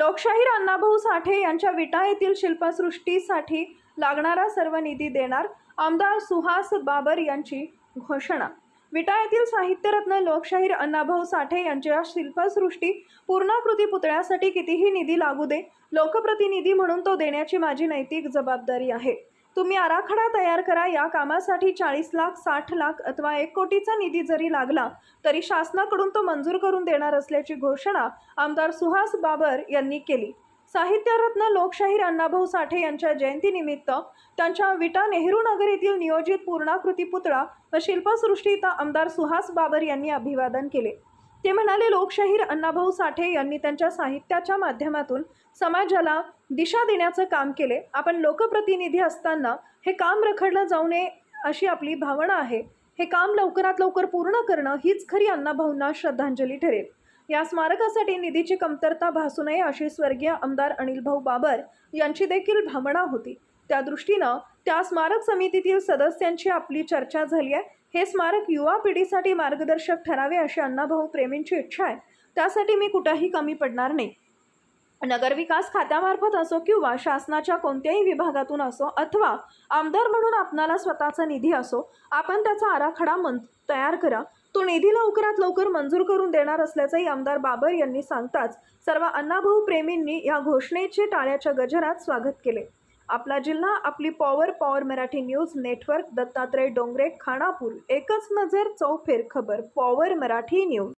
लोकशाहीर अण्णाभाऊ साठे यांच्या विटा येथील शिल्पसृष्टीसाठी लागणारा सर्व निधी देणार आमदार सुहास बाबर यांची घोषणा. विटा येथील साहित्यरत्न लोकशाहीर अण्णाभाऊ साठे यांच्या शिल्पसृष्टी पूर्णाकृती पुतळ्यासाठी कितीही निधी लागू दे लोकप्रतिनिधी म्हणून तो देण्याची माझी नैतिक जबाबदारी आहे. तुम्ही आराखडा तयार करा. या कामासाठी चाळीस लाख साठ लाख अथवा एक कोटीचा निधी जरी लागला तरी शासनाकडून तो मंजूर करून देणार असल्याची घोषणा आमदार सुहास बाबर यांनी केली. साहित्यरत्न लोकशाहीर अण्णाभाऊ साठे यांच्या जयंतीनिमित्त त्यांच्या विटा नेहरू नगर येथील नियोजित पूर्णाकृती पुतळा व शिल्पसृष्टीत आमदार सुहास बाबर यांनी अभिवादन केले. ते म्हणाले लोकशाहीर अण्णाभाऊ साठे यांनी त्यांच्या साहित्याच्या माध्यमातून समाजाला दिशा देण्याचं काम केले. आपण लोकप्रतिनिधी असताना हे काम रखडलं जाऊ नये अशी आपली भावना आहे. हे काम लवकरात लवकर पूर्ण करणं हीच खरी अण्णाभाऊंना श्रद्धांजली ठरेल. या स्मारकासाठी निधीची कमतरता भासू नये अशी स्वर्गीय आमदार अनिल भाऊ बाबर यांची देखील भावना होती. त्या दृष्टीनं त्या स्मारक समितीतील सदस्यांची आपली चर्चा झाली आहे. हे स्मारक युवा पिढीसाठी मार्गदर्शक ठरावे अशी अण्णाभाऊ प्रेमींची इच्छा आहे. त्यासाठी मी कुठंही कमी पडणार नाही. नगरविकास खात्यामार्फत असो किंवा शासनाच्या कोणत्याही विभागातून असो अथवा आमदार म्हणून आपणाला स्वतःचा निधी असो आपण त्याचा आराखडा मन तयार करा. तो निधी लवकरात लवकर मंजूर करून देणार असल्याचंही आमदार बाबर यांनी सांगताच सर्व अण्णाभाऊ प्रेमींनी या घोषणेचे टाळ्याच्या गजरात स्वागत केले. आपला जिल्हा आपली power power Marathi news network Dattatray Dongre Khanapur. एकच नजर चौफेर खबर. Power Marathi news